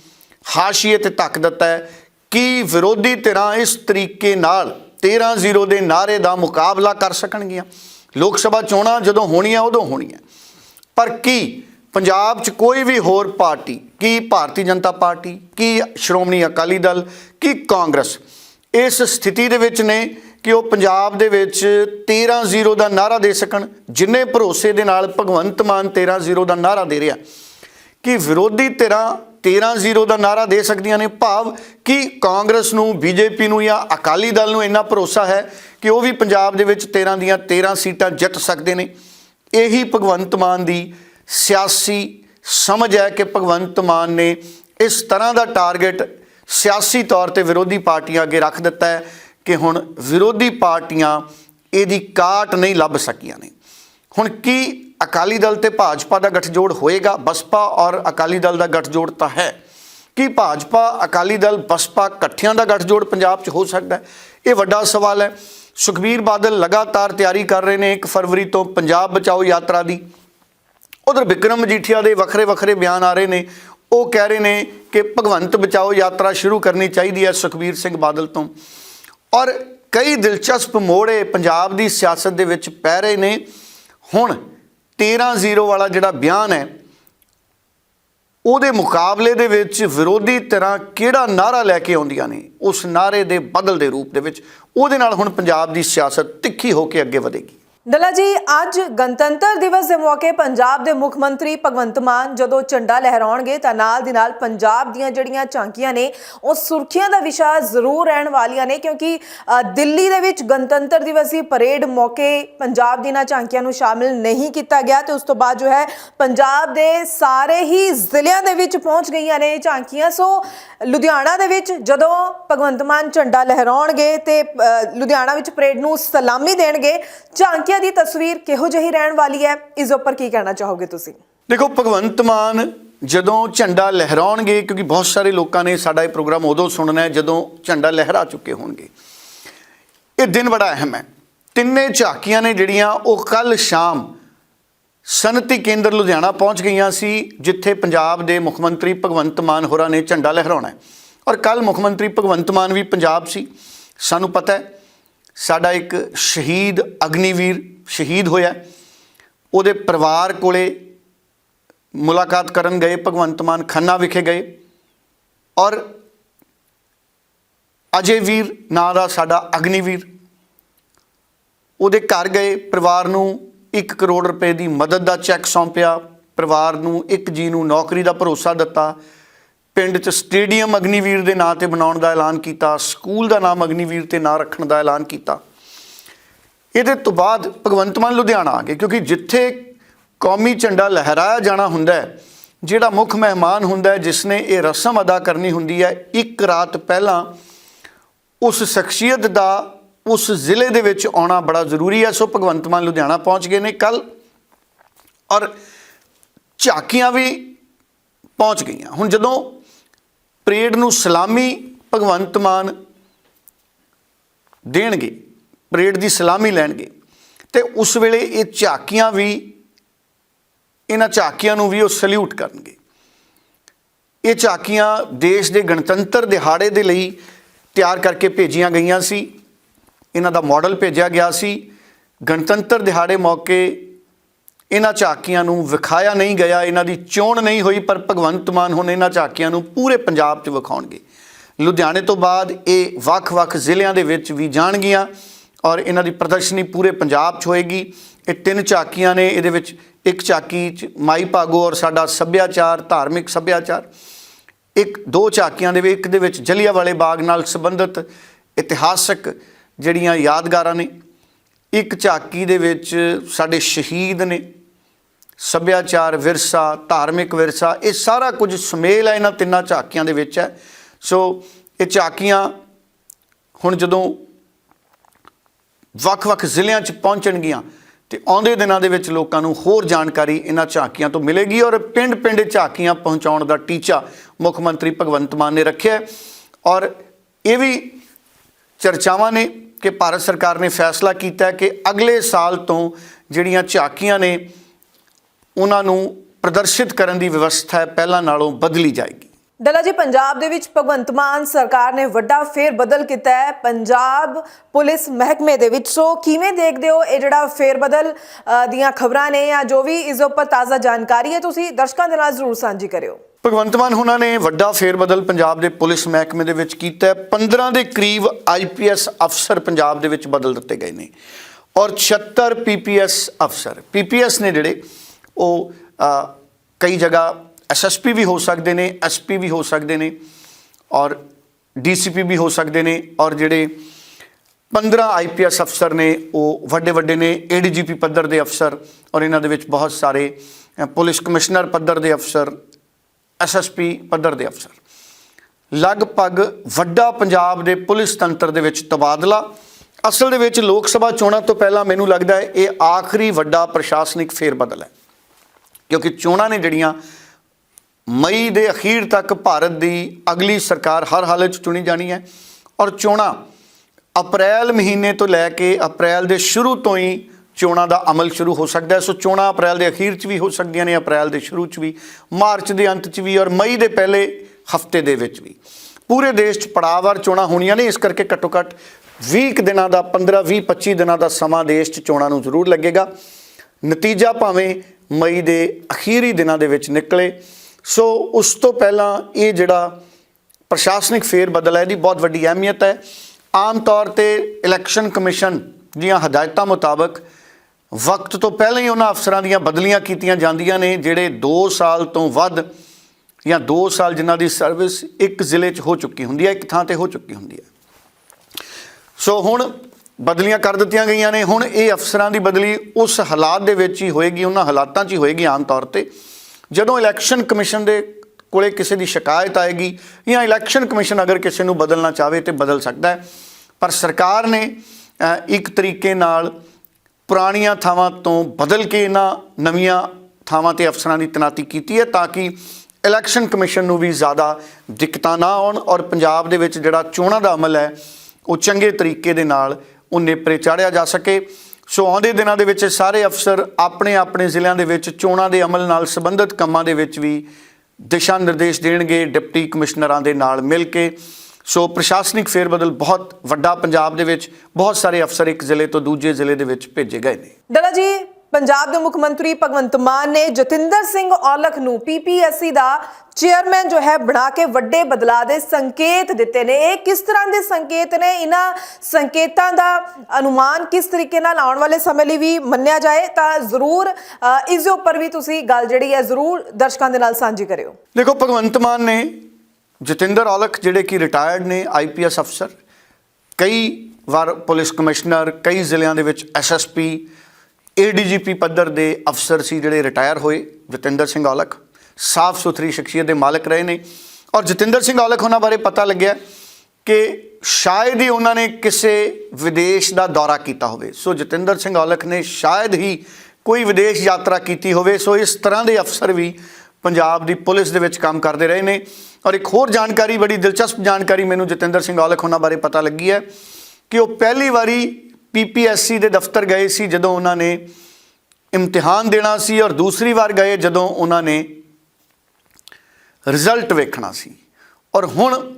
ਹਾਸ਼ੀਏ ਤੇ ਧੱਕ ਦਿੱਤਾ ਹੈ ਕਿ ਵਿਰੋਧੀ ਧਿਰਾਂ ਇਸ ਤਰੀਕੇ ਨਾਲ 13-0 ਦੇ ਨਾਰੇ ਦਾ ਮੁਕਾਬਲਾ ਕਰ ਸਕਣਗੀਆਂ। ਲੋਕ ਸਭਾ ਚੋਣਾਂ ਜਦੋਂ ਹੋਣੀਆਂ, ਉਦੋਂ ਹੋਣੀਆਂ। ਪਰ ਕੀ ਪੰਜਾਬ 'ਚ ਕੋਈ ਵੀ ਹੋਰ ਪਾਰਟੀ, ਕੀ ਭਾਰਤੀ ਜਨਤਾ ਪਾਰਟੀ, ਕੀ ਸ਼੍ਰੋਮਣੀ ਅਕਾਲੀ ਦਲ, ਕੀ ਕਾਂਗਰਸ, ਇਸ ਸਥਿਤੀ ਦੇ ਵਿੱਚ ਨੇ ਕਿ ਉਹ ਪੰਜਾਬ ਦੇ ਵਿੱਚ 13-0 ਦਾ ਨਾਰਾ ਦੇ ਸਕਣ, ਜਿੰਨੇ ਭਰੋਸੇ ਦੇ ਨਾਲ ਭਗਵੰਤ ਮਾਨ 13-0 ਦਾ ਨਾਰਾ ਦੇ ਰਿਹਾ। ਕਿ ਵਿਰੋਧੀ ਧਿਰਾਂ 13-0 ਦਾ ਨਾਰਾ ਦੇ ਸਕਦੀਆਂ ਨੇ। ਭਾਵ ਕਿ ਕਾਂਗਰਸ ਨੂੰ, ਬੀਜੇਪੀ ਨੂੰ ਜਾਂ ਅਕਾਲੀ ਦਲ ਨੂੰ ਇੰਨਾ ਭਰੋਸਾ ਹੈ ਕਿ ਉਹ ਵੀ ਪੰਜਾਬ ਦੇ ਵਿੱਚ 13 ਦੀਆਂ 13 ਸੀਟਾਂ ਜਿੱਤ ਸਕਦੇ ਨੇ। ਇਹੀ ਭਗਵੰਤ ਮਾਨ ਦੀ ਸਿਆਸੀ ਸਮਝ ਹੈ ਕਿ ਭਗਵੰਤ ਮਾਨ ਨੇ ਇਸ ਤਰ੍ਹਾਂ ਦਾ ਟਾਰਗੇਟ ਸਿਆਸੀ ਤੌਰ ਤੇ ਵਿਰੋਧੀ ਪਾਰਟੀਆਂ ਅੱਗੇ ਰੱਖ ਦਿੱਤਾ ਹੈ ਕਿ ਹੁਣ ਵਿਰੋਧੀ ਪਾਰਟੀਆਂ ਇਹਦੀ ਕਾਟ ਨਹੀਂ ਲੱਭ ਸਕੀਆਂ ਨੇ। ਹੁਣ ਕੀ ਅਕਾਲੀ ਦਲ ਤੇ ਭਾਜਪਾ ਦਾ ਗਠਜੋੜ ਹੋਏਗਾ, ਬਸਪਾ ਔਰ ਅਕਾਲੀ ਦਲ ਦਾ ਗਠਜੋੜ ਤਾਂ ਹੈ। ਕੀ ਭਾਜਪਾ, ਅਕਾਲੀ ਦਲ, ਬਸਪਾ ਇਕੱਠਿਆਂ ਦਾ ਗਠਜੋੜ ਪੰਜਾਬ 'ਚ ਹੋ ਸਕਦਾ ਹੈ? ਇਹ ਵੱਡਾ ਸਵਾਲ ਹੈ। ਸੁਖਬੀਰ ਬਾਦਲ ਲਗਾਤਾਰ ਤਿਆਰੀ ਕਰ ਰਹੇ ਨੇ 1 ਫਰਵਰੀ ਤੋਂ ਪੰਜਾਬ ਬਚਾਓ ਯਾਤਰਾ ਦੀ। ਉਧਰ ਵਿਕਰਮ ਮਜੀਠੀਆ ਦੇ ਵੱਖਰੇ ਵੱਖਰੇ ਬਿਆਨ ਆ ਰਹੇ ਨੇ। ਉਹ ਕਹਿ ਰਹੇ ਨੇ ਕਿ ਭਗਵੰਤ ਬਚਾਓ ਯਾਤਰਾ ਸ਼ੁਰੂ ਕਰਨੀ ਚਾਹੀਦੀ ਹੈ ਸੁਖਬੀਰ ਸਿੰਘ ਬਾਦਲ ਤੋਂ। ਔਰ ਕਈ ਦਿਲਚਸਪ ਮੋੜੇ ਪੰਜਾਬ ਦੀ ਸਿਆਸਤ ਦੇ ਵਿੱਚ ਪੈ ਰਹੇ ਨੇ। ਹੁਣ 13-0 ਵਾਲਾ ਜਿਹੜਾ ਬਿਆਨ ਹੈ, ਉਹਦੇ ਮੁਕਾਬਲੇ ਦੇ ਵਿੱਚ ਵਿਰੋਧੀ ਧਿਰਾਂ ਕਿਹੜਾ ਨਾਰਾ ਲੈ ਕੇ ਆਉਂਦੀਆਂ ਨੇ? ਉਸ ਨਾਰੇ ਦੇ ਬਦਲ ਦੇ ਰੂਪ ਦੇ ਵਿੱਚ, ਉਹਦੇ ਨਾਲ ਹੁਣ ਪੰਜਾਬ ਦੀ ਸਿਆਸਤ ਤਿੱਖੀ ਹੋ ਕੇ ਅੱਗੇ ਵਧੇਗੀ। ਡੱਲਾ ਜੀ ਅੱਜ ਗਣਤੰਤਰ ਦਿਵਸ ਦੇ ਮੌਕੇ ਪੰਜਾਬ ਦੇ ਮੁੱਖ ਮੰਤਰੀ ਭਗਵੰਤ ਮਾਨ ਜਦੋਂ ਝੰਡਾ ਲਹਿਰਾਉਣਗੇ ਤਾਂ ਨਾਲ ਦੀ ਨਾਲ ਪੰਜਾਬ ਦੀਆਂ ਜਿਹੜੀਆਂ ਝਾਂਕੀਆਂ ਨੇ ਉਹ ਸੁਰਖੀਆਂ ਦਾ ਵਿਸ਼ਾ ਜ਼ਰੂਰ ਰਹਿਣ ਵਾਲੀਆਂ ਨੇ ਕਿਉਂਕਿ ਅ, ਦਿੱਲੀ ਦੇ ਵਿੱਚ ਗਣਤੰਤਰ ਦਿਵਸ ਦੀ ਪਰੇਡ ਮੌਕੇ ਪੰਜਾਬ ਦੀਆਂ ਝਾਂਕੀਆਂ ਨੂੰ ਸ਼ਾਮਿਲ ਨਹੀਂ ਕੀਤਾ ਗਿਆ ਤੇ ਉਸ ਤੋਂ ਬਾਅਦ ਜੋ ਹੈ ਪੰਜਾਬ ਦੇ ਸਾਰੇ ਹੀ ਜ਼ਿਲ੍ਹਿਆਂ ਦੇ ਵਿੱਚ ਪਹੁੰਚ ਗਈਆਂ ਨੇ ਇਹ ਝਾਂਕੀਆਂ। ਸੋ ਲੁਧਿਆਣਾ ਦੇ ਵਿੱਚ ਜਦੋਂ ਭਗਵੰਤ ਮਾਨ ਝੰਡਾ ਲਹਿਰਾਉਣਗੇ ਤੇ ਲੁਧਿਆਣਾ ਵਿੱਚ ਪਰੇਡ ਨੂੰ ਸਲਾਮੀ ਦੇਣਗੇ, ਝਾਂਕੀਆਂ ਦੀ ਤਸਵੀਰ ਕਿਹੋ ਜਿਹੀ ਰਹਿਣ ਵਾਲੀ ਹੈ? ਇਸ ਉੱਪਰ ਕੀ ਕਹਿਣਾ ਚਾਹੋਗੇ ਤੁਸੀਂ? ਦੇਖੋ, ਭਗਵੰਤ ਮਾਨ ਜਦੋਂ ਝੰਡਾ ਲਹਿਰਾਉਣਗੇ, ਕਿਉਂਕਿ ਬਹੁਤ ਸਾਰੇ ਲੋਕਾਂ ਨੇ ਸਾਡਾ ਇਹ ਪ੍ਰੋਗਰਾਮ ਉਦੋਂ ਸੁਣਨਾ ਹੈ ਜਦੋਂ ਝੰਡਾ ਲਹਿਰਾ ਚੁੱਕੇ ਹੋਣਗੇ। ਇਹ ਦਿਨ ਬੜਾ ਅਹਿਮ ਹੈ। ਤਿੰਨੇ ਝਾਕੀਆਂ ਨੇ ਜਿਹੜੀਆਂ, ਉਹ ਕੱਲ ਸ਼ਾਮ ਸਨਅਤੀ ਕੇਂਦਰ ਲੁਧਿਆਣਾ ਪਹੁੰਚ ਗਈਆਂ ਸੀ, ਜਿੱਥੇ ਪੰਜਾਬ ਦੇ ਮੁੱਖ ਮੰਤਰੀ ਭਗਵੰਤ ਮਾਨ ਹੋਰਾਂ ਨੇ ਝੰਡਾ ਲਹਿਰਾਉਣਾ ਹੈ। ਔਰ ਕੱਲ ਮੁੱਖ ਮੰਤਰੀ ਭਗਵੰਤ ਮਾਨ ਵੀ ਪੰਜਾਬ ਸੀ। ਸਾਨੂੰ ਪਤਾ ਹੈ, ਸਾਡਾ ਇੱਕ ਸ਼ਹੀਦ ਅਗਨੀਵੀਰ ਸ਼ਹੀਦ ਹੋਇਆ ਉਹਦੇ ਪਰਿਵਾਰ ਕੋਲੇ ਮੁਲਾਕਾਤ ਕਰਨ ਗਏ, ਭਗਵੰਤ ਮਾਨ ਖੰਨਾ ਵਿਖੇ ਗਏ। ਔਰ ਅਜੇ ਵੀਰ, ਨਾਂ ਦਾ ਸਾਡਾ ਅਗਨੀਵੀਰ। ਉਹਦੇ ਘਰ ਗਏ, ਪਰਿਵਾਰ ਨੂੰ 1 ਕਰੋੜ ਰੁਪਏ ਦੀ ਮਦਦ ਦਾ ਚੈੱਕ ਸੌਂਪਿਆ। ਪਰਿਵਾਰ ਨੂੰ, ਇੱਕ ਜੀ ਨੂੰ ਨੌਕਰੀ ਦਾ ਭਰੋਸਾ ਦਿੱਤਾ। ਪਿੰਡ 'ਚ ਸਟੇਡੀਅਮ ਅਗਨੀਵੀਰ ਦੇ ਨਾਂ ਤੇ ਬਣਾਉਣ ਦਾ ਐਲਾਨ ਕੀਤਾ। ਸਕੂਲ ਦਾ ਨਾਮ ਅਗਨੀਵੀਰ ਤੇ ਨਾਂ ਰੱਖਣ ਦਾ ਐਲਾਨ ਕੀਤਾ। ਇਹਦੇ ਤੋਂ ਬਾਅਦ ਭਗਵੰਤ ਮਾਨ ਲੁਧਿਆਣਾ ਆ ਗਏ, ਕਿਉਂਕਿ ਜਿੱਥੇ ਕੌਮੀ ਝੰਡਾ ਲਹਿਰਾਇਆ ਜਾਣਾ ਹੁੰਦਾ ਹੈ, ਜਿਹੜਾ ਮੁੱਖ ਮਹਿਮਾਨ ਹੁੰਦਾ ਜਿਸ ਨੇ ਇਹ ਰਸਮ ਅਦਾ ਕਰਨੀ ਹੁੰਦੀ ਹੈ, ਇੱਕ ਰਾਤ ਪਹਿਲਾਂ ਉਸ ਸ਼ਖਸੀਅਤ ਦਾ ਉਸ ਜ਼ਿਲ੍ਹੇ ਦੇ ਵਿੱਚ ਆਉਣਾ ਬੜਾ ਜ਼ਰੂਰੀ ਹੈ। ਸੋ ਭਗਵੰਤ ਮਾਨ ਲੁਧਿਆਣਾ ਪਹੁੰਚ ਗਏ ਨੇ ਕੱਲ ਔਰ ਝਾਕੀਆਂ ਵੀ ਪਹੁੰਚ ਗਈਆਂ। ਹੁਣ ਜਦੋਂ ਪਰੇਡ ਨੂੰ ਸਲਾਮੀ ਭਗਵੰਤ ਮਾਨ ਦੇਣਗੇ, ਪਰੇਡ ਦੀ ਸਲਾਮੀ ਲੈਣਗੇ, ਤੇ ਉਸ ਵੇਲੇ ਇਹ ਝਾਕੀਆਂ ਵੀ, ਇਹਨਾਂ ਝਾਕੀਆਂ ਨੂੰ ਵੀ ਉਹ ਸਲੂਟ ਕਰਨਗੇ। ਇਹ ਝਾਕੀਆਂ ਦੇਸ਼ ਦੇ ਗਣਤੰਤਰ ਦਿਹਾੜੇ ਦੇ ਲਈ ਤਿਆਰ ਕਰਕੇ ਭੇਜੀਆਂ ਗਈਆਂ ਸੀ। ਇਹਨਾਂ ਦਾ ਮਾਡਲ ਭੇਜਿਆ ਗਿਆ ਸੀ। ਗਣਤੰਤਰ ਦਿਹਾੜੇ ਮੌਕੇ ਇਹਨਾਂ ਝਾਕੀਆਂ ਨੂੰ ਵਿਖਾਇਆ ਨਹੀਂ ਗਿਆ, ਇਹਨਾਂ ਦੀ ਚੋਣ ਨਹੀਂ ਹੋਈ, ਪਰ ਭਗਵੰਤ ਮਾਨ ਹੁਣ ਇਹਨਾਂ ਝਾਕੀਆਂ ਨੂੰ ਪੂਰੇ ਪੰਜਾਬ 'ਚ ਵਿਖਾਉਣਗੇ। ਲੁਧਿਆਣੇ ਤੋਂ ਬਾਅਦ ਇਹ ਵੱਖ-ਵੱਖ ਜ਼ਿਲ੍ਹਿਆਂ ਦੇ ਵਿੱਚ ਵੀ ਜਾਣਗੀਆਂ ਔਰ ਇਹਨਾਂ ਦੀ ਪ੍ਰਦਰਸ਼ਨੀ ਪੂਰੇ ਪੰਜਾਬ 'ਚ ਹੋਏਗੀ। ਇਹ ਤਿੰਨ ਝਾਕੀਆਂ ਨੇ, ਇਹਦੇ ਵਿੱਚ ਇੱਕ ਝਾਕੀ 'ਚ ਮਾਈ ਭਾਗੋ ਔਰ ਸਾਡਾ ਸੱਭਿਆਚਾਰ, ਧਾਰਮਿਕ ਸੱਭਿਆਚਾਰ। ਇੱਕ ਦੋ ਝਾਕੀਆਂ ਦੇ ਵਿੱਚ, ਇੱਕ ਦੇ ਵਿੱਚ ਜਲਿਆਂਵਾਲੇ ਬਾਗ ਨਾਲ ਸੰਬੰਧਿਤ ਇਤਿਹਾਸਕ ਜਿਹੜੀਆਂ ਯਾਦਗਾਰਾਂ ਨੇ, ਇੱਕ ਝਾਕੀ ਦੇ ਵਿੱਚ ਸਾਡੇ ਸ਼ਹੀਦ ਨੇ, ਸੱਭਿਆਚਾਰ ਵਿਰਸਾ, ਧਾਰਮਿਕ ਵਿਰਸਾ, ਇਹ ਸਾਰਾ ਕੁਝ ਸੁਮੇਲ ਹੈ, ਇਹਨਾਂ ਤਿੰਨਾਂ ਝਾਕੀਆਂ ਦੇ ਵਿੱਚ ਹੈ। ਸੋ ਇਹ ਝਾਕੀਆਂ ਹੁਣ ਜਦੋਂ ਵੱਖ-ਵੱਖ ਜ਼ਿਲ੍ਹਿਆਂ 'ਚ ਪਹੁੰਚਣਗੀਆਂ ਤੇ ਆਉਂਦੇ ਦਿਨਾਂ ਦੇ ਵਿੱਚ ਲੋਕਾਂ ਨੂੰ ਹੋਰ ਜਾਣਕਾਰੀ ਇਹਨਾਂ ਝਾਕੀਆਂ ਤੋਂ ਮਿਲੇਗੀ ਔਰ ਪਿੰਡ-ਪਿੰਡ ਝਾਕੀਆਂ ਪਹੁੰਚਾਉਣ ਦਾ ਟੀਚਾ ਮੁੱਖ ਮੰਤਰੀ ਭਗਵੰਤ ਮਾਨ ਨੇ ਰੱਖਿਆ ਔਰ ਇਹ ਵੀ ਚਰਚਾਵਾਂ ਨੇ ਕਿ ਭਾਰਤ ਸਰਕਾਰ ਨੇ ਫੈਸਲਾ ਕੀਤਾ ਕਿ ਅਗਲੇ ਸਾਲ ਤੋਂ ਜਿਹੜੀਆਂ ਝਾਕੀਆਂ ਨੇ, ਉਹਨਾਂ ਨੂੰ ਪ੍ਰਦਰਸ਼ਿਤ ਕਰਨ ਦੀ ਵਿਵਸਥਾ ਪਹਿਲਾਂ ਨਾਲੋਂ ਬਦਲੀ ਜਾਏਗੀ। ਡੱਲਾ ਜੀ, ਪੰਜਾਬ ਦੇ ਵਿੱਚ ਭਗਵੰਤ ਮਾਨ ਸਰਕਾਰ ਨੇ ਵੱਡਾ ਫੇਰ ਬਦਲ ਕੀਤਾ ਹੈ। ਪੰਜਾਬ ਪੁਲਿਸ ਮਹਿਕਮੇ ਦੇ ਵਿੱਚ। ਸੋ ਕਿਵੇਂ ਦੇਖਦੇ ਹੋ ਇਹ ਜਿਹੜਾ ਫੇਰ ਬਦਲ ਦੀਆਂ ਖਬਰਾਂ ਨੇ ਜਾਂ ਜੋ ਵੀ ਇਸ ਉੱਪਰ ਤਾਜ਼ਾ ਜਾਣਕਾਰੀ ਹੈ, ਤੁਸੀਂ ਦਰਸ਼ਕਾਂ ਦੇ ਨਾਲ ਜ਼ਰੂਰ ਸਾਂਝੀ ਕਰਿਓ। ਭਗਵੰਤ ਮਾਨ, ਹੁਣਾਂ ਨੇ ਵੱਡਾ ਫੇਰਬਦਲ ਪੰਜਾਬ ਦੇ ਪੁਲਿਸ ਮਹਿਕਮੇ ਦੇ ਵਿੱਚ ਕੀਤਾ ਹੈ। 15 ਦੇ ਕਰੀਬ ਆਈਪੀਐਸ ਅਫਸਰ ਪੰਜਾਬ ਦੇ ਵਿੱਚ ਬਦਲ ਦਿੱਤੇ ਗਏ ਨੇ ਔਰ 76 ਪੀਪੀਐਸ ਅਫਸਰ। ਪੀਪੀਐਸ ਨੇ ਜਿਹੜੇ ਉਹ ਕਈ ਜਗ੍ਹਾ ਐਸਐਸਪੀ ਵੀ ਹੋ ਸਕਦੇ ਨੇ ਐਸਪੀ ਵੀ ਹੋ ਸਕਦੇ ਨੇ ਔਰ ਡੀਸੀਪੀ ਵੀ ਹੋ ਸਕਦੇ ਨੇ ਔਰ ਜਿਹੜੇ 15 ਆਈਪੀਐਸ ਅਫਸਰ ਨੇ ਉਹ ਵੱਡੇ ਵੱਡੇ ਨੇ ਏਡੀਜੀਪੀ ਪੱਧਰ ਦੇ ਅਫਸਰ ਔਰ ਇਹਨਾਂ ਦੇ ਵਿੱਚ ਬਹੁਤ ਸਾਰੇ ਪੁਲਿਸ ਕਮਿਸ਼ਨਰ ਪੱਧਰ ਦੇ ਅਫਸਰ ਐਸਐਸਪੀ ਪੱਧਰ ਦੇ ਅਫਸਰ। ਲਗਭਗ ਵੱਡਾ ਪੰਜਾਬ ਦੇ ਪੁਲਿਸ ਤੰਤਰ ਦੇ ਵਿੱਚ ਤਬਾਦਲਾ। ਅਸਲ ਦੇ ਵਿੱਚ ਲੋਕ ਸਭਾ ਚੋਣਾਂ ਤੋਂ ਪਹਿਲਾਂ ਮੈਨੂੰ ਲੱਗਦਾ ਹੈ ਇਹ ਆਖਰੀ ਵੱਡਾ ਪ੍ਰਸ਼ਾਸਨਿਕ ਫੇਰਬਦਲ ਹੈ। ਕਿਉਂਕਿ ਚੋਣਾਂ ਨੇ ਜਿਹੜੀਆਂ ਮਈ ਦੇ ਅਖੀਰ ਤੱਕ ਭਾਰਤ ਦੀ ਅਗਲੀ ਸਰਕਾਰ ਹਰ ਹਾਲਤ 'ਚ ਚੁਣੀ ਜਾਣੀ ਹੈ ਔਰ ਚੋਣਾਂ ਅਪ੍ਰੈਲ ਮਹੀਨੇ ਤੋਂ ਲੈ ਕੇ ਅਪ੍ਰੈਲ ਦੇ ਸ਼ੁਰੂ ਤੋਂ ਹੀ ਚੋਣਾਂ ਦਾ ਅਮਲ ਸ਼ੁਰੂ ਹੋ ਸਕਦਾ ਹੈ। ਸੋ ਚੋਣਾਂ ਅਪ੍ਰੈਲ ਦੇ ਅਖੀਰ 'ਚ ਵੀ ਹੋ ਸਕਦੀਆਂ ਨੇ, ਅਪ੍ਰੈਲ ਦੇ ਸ਼ੁਰੂ 'ਚ ਵੀ, ਮਾਰਚ ਦੇ ਅੰਤ 'ਚ ਵੀ ਔਰ ਮਈ ਦੇ ਪਹਿਲੇ ਹਫ਼ਤੇ ਦੇ ਵਿੱਚ ਵੀ। ਪੂਰੇ ਦੇਸ਼ 'ਚ ਪੜਾਅਵਾਰ ਚੋਣਾਂ ਹੋਣੀਆਂ ਨੇ, ਇਸ ਕਰਕੇ ਘੱਟੋ ਘੱਟ 20 ਕੁ ਦਿਨਾਂ ਦਾ 15 20 25 ਦਿਨਾਂ ਦਾ ਸਮਾਂ ਦੇਸ਼ 'ਚ ਚੋਣਾਂ ਨੂੰ ਜ਼ਰੂਰ ਲੱਗੇਗਾ। ਨਤੀਜਾ ਭਾਵੇਂ ਮਈ ਦੇ ਅਖੀਰੀ ਦਿਨਾਂ ਦੇ ਵਿੱਚ ਨਿਕਲੇ। ਸੋ ਉਸ ਤੋਂ ਪਹਿਲਾਂ ਇਹ ਜਿਹੜਾ ਪ੍ਰਸ਼ਾਸਨਿਕ ਫੇਰ ਬਦਲ ਹੈ ਦੀ ਬਹੁਤ ਵੱਡੀ ਅਹਿਮੀਅਤ ਹੈ। ਆਮ ਤੌਰ ਤੇ ਇਲੈਕਸ਼ਨ ਕਮਿਸ਼ਨ ਦੀਆਂ ਹਦਾਇਤਾਂ ਮੁਤਾਬਕ ਵਕਤ ਤੋਂ ਪਹਿਲਾਂ ਹੀ ਉਹਨਾਂ ਅਫਸਰਾਂ ਦੀਆਂ ਬਦਲੀਆਂ ਕੀਤੀਆਂ ਜਾਂਦੀਆਂ ਨੇ, ਜਿਹੜੇ 2 ਸਾਲ ਤੋਂ ਵੱਧ ਜਾਂ 2 ਸਾਲ ਜਿਨ੍ਹਾਂ ਦੀ ਸਰਵਿਸ ਇੱਕ ਜ਼ਿਲ੍ਹੇ 'ਚ ਹੋ ਚੁੱਕੀ ਹੁੰਦੀ ਹੈ, ਇੱਕ ਥਾਂ ਤੇ ਹੋ ਚੁੱਕੀ ਹੁੰਦੀ ਹੈ। ਸੋ ਹੁਣ ਬਦਲੀਆਂ ਕਰ ਦਿੱਤੀਆਂ ਗਈਆਂ ਨੇ, ਹੁਣ ਇਹ ਅਫਸਰਾਂ ਦੀ ਬਦਲੀ ਉਸ ਹਾਲਾਤ ਦੇ ਵਿੱਚ ਹੀ ਹੋਏਗੀ, ਉਹਨਾਂ ਹਾਲਾਤਾਂ 'ਚ ਹੀ ਹੋਏਗੀ ਆਮ ਤੌਰ ਤੇ। ਜਦੋਂ ਇਲੈਕਸ਼ਨ ਕਮਿਸ਼ਨ ਦੇ ਕੋਲੇ ਕਿਸੇ ਦੀ ਸ਼ਿਕਾਇਤ ਆਏਗੀ ਜਾਂ ਇਲੈਕਸ਼ਨ ਕਮਿਸ਼ਨ ਅਗਰ ਕਿਸੇ ਨੂੰ ਬਦਲਣਾ ਚਾਹਵੇ ਤੇ ਬਦਲ ਸਕਦਾ ਹੈ, ਪਰ ਸਰਕਾਰ ਨੇ ਇੱਕ ਤਰੀਕੇ ਨਾਲ ਪੁਰਾਣੀਆਂ ਥਾਵਾਂ ਤੋਂ ਬਦਲ ਕੇ ਇਹਨਾਂ ਨਵੀਆਂ ਥਾਵਾਂ ਤੇ ਅਫਸਰਾਂ ਦੀ ਤੈਨਾਤੀ ਕੀਤੀ ਹੈ ਤਾਂ ਕਿ ਇਲੈਕਸ਼ਨ ਕਮਿਸ਼ਨ ਨੂੰ ਵੀ ਜ਼ਿਆਦਾ ਦਿੱਕਤਾਂ ਨਾ ਆਉਣ ਔਰ ਪੰਜਾਬ ਦੇ ਵਿੱਚ ਜਿਹੜਾ ਚੋਣਾਂ ਦਾ ਅਮਲ ਹੈ, ਉਹ ਚੰਗੇ ਤਰੀਕੇ ਦੇ ਨਾਲ ਉਹ ਨੇਪਰੇ ਚਾੜਿਆ ਜਾ ਸਕੇ। ਸੋ ਆਉਂਦੇ ਦਿਨਾਂ ਦੇ ਵਿੱਚ ਸਾਰੇ ਅਫਸਰ ਆਪਣੇ ਆਪਣੇ ਜ਼ਿਲ੍ਹਿਆਂ ਦੇ ਵਿੱਚ ਚੋਣਾਂ ਦੇ ਅਮਲ ਨਾਲ ਸੰਬੰਧਿਤ ਕੰਮਾਂ ਦੇ ਵਿੱਚ ਵੀ ਦਿਸ਼ਾ ਨਿਰਦੇਸ਼ ਦੇਣਗੇ, ਡਿਪਟੀ ਕਮਿਸ਼ਨਰਾਂ ਦੇ ਨਾਲ ਮਿਲ ਕੇ। ਸੋ ਪ੍ਰਸ਼ਾਸਨਿਕ ਫੇਰਬਦਲ ਬਹੁਤ ਵੱਡਾ ਪੰਜਾਬ ਦੇ ਵਿੱਚ ਬਹੁਤ ਸਾਰੇ ਅਫਸਰ ਇੱਕ ਜ਼ਿਲ੍ਹੇ ਤੋਂ ਦੂਜੇ ਜ਼ਿਲ੍ਹੇ ਦੇ ਵਿੱਚ ਭੇਜੇ ਗਏ ਨੇ। ਡਾਲਾ ਜੀ ਪੰਜਾਬ ਦੇ ਮੁੱਖ ਮੰਤਰੀ ਭਗਵੰਤ ਮਾਨ ਨੇ ਜਤਿੰਦਰ ਸਿੰਘ ਔਲਖ ਨੂੰ ਪੀਪੀਐਸਸੀ ਦਾ ਚੇਅਰਮੈਨ ਜੋ ਹੈ ਬਣਾ ਕੇ ਵੱਡੇ ਬਦਲਾਅ ਦੇ ਸੰਕੇਤ ਦਿੱਤੇ ਨੇ। ਇਹ ਕਿਸ ਤਰ੍ਹਾਂ ਦੇ ਸੰਕੇਤ ਨੇ? ਇਹਨਾਂ ਸੰਕੇਤਾਂ ਦਾ ਅਨੁਮਾਨ ਕਿਸ ਤਰੀਕੇ ਨਾਲ ਆਉਣ ਵਾਲੇ ਸਮੇਂ ਲਈ ਵੀ ਮੰਨਿਆ ਜਾਏ? ਤਾਂ ਜ਼ਰੂਰ ਇਸ ਦੇ ਉੱਪਰ ਵੀ ਤੁਸੀਂ ਗੱਲ ਜਿਹੜੀ ਹੈ ਜ਼ਰੂਰ ਦਰਸ਼ਕਾਂ ਦੇ ਨਾਲ ਸਾਂਝੀ ਕਰਿਓ। ਦੇਖੋ ਭਗਵੰਤ ਮਾਨ ਨੇ ਜਤਿੰਦਰ ਔਲਖ, ਜਿਹੜੇ ਕਿ ਰਿਟਾਇਰਡ ਨੇ ਆਈਪੀਐਸ ਅਫਸਰ ਕਈ ਵਾਰ ਪੁਲਿਸ ਕਮਿਸ਼ਨਰ, ਕਈ ਜ਼ਿਲ੍ਹਿਆਂ ਦੇ ਵਿੱਚ ਐਸਐਸਪੀ ਏਡੀਜੀਪੀ ਪੱਧਰ ਦੇ ਅਫਸਰ ਸੀ ਜਿਹੜੇ ਰਿਟਾਇਰ ਹੋਏ, ਜਤਿੰਦਰ ਸਿੰਘ ਔਲਖ। ਸਾਫ਼ ਸੁਥਰੀ ਸ਼ਖਸੀਅਤ ਦੇ ਮਾਲਕ ਰਹੇ ਨੇ। ਔਰ ਜਤਿੰਦਰ ਸਿੰਘ ਔਲਖ ਉਹਨਾਂ ਬਾਰੇ ਪਤਾ ਲੱਗਿਆ ਕਿ ਸ਼ਾਇਦ ਹੀ ਉਹਨਾਂ ਨੇ ਕਿਸੇ ਵਿਦੇਸ਼ ਦਾ ਦੌਰਾ ਕੀਤਾ ਹੋਵੇ। ਸੋ ਜਤਿੰਦਰ ਸਿੰਘ ਔਲਖ ਨੇ ਸ਼ਾਇਦ ਹੀ ਕੋਈ ਵਿਦੇਸ਼ ਯਾਤਰਾ ਕੀਤੀ ਹੋਵੇ। ਸੋ ਇਸ ਤਰ੍ਹਾਂ ਦੇ ਅਫਸਰ ਵੀ ਪੰਜਾਬ ਦੀ ਪੁਲਿਸ ਦੇ ਵਿੱਚ ਕੰਮ ਕਰਦੇ ਰਹੇ ਨੇ। ਔਰ ਇੱਕ ਹੋਰ ਜਾਣਕਾਰੀ, ਬੜੀ ਦਿਲਚਸਪ ਜਾਣਕਾਰੀ ਮੈਨੂੰ ਜਤਿੰਦਰ ਸਿੰਘ ਔਲਖ ਉਹਨਾਂ ਬਾਰੇ ਪਤਾ ਲੱਗੀ ਹੈ ਕਿ ਉਹ ਪਹਿਲੀ ਵਾਰੀ ਪੀਪੀਐਸਸੀ ਦੇ ਦਫ਼ਤਰ ਗਏ ਸੀ ਜਦੋਂ ਉਹਨਾਂ ਨੇ ਇਮਤਿਹਾਨ ਦੇਣਾ ਸੀ ਔਰ ਦੂਸਰੀ ਵਾਰ ਗਏ ਜਦੋਂ ਉਹਨਾਂ ਨੇ ਰਿਜ਼ਲਟ ਵੇਖਣਾ ਸੀ। ਔਰ ਹੁਣ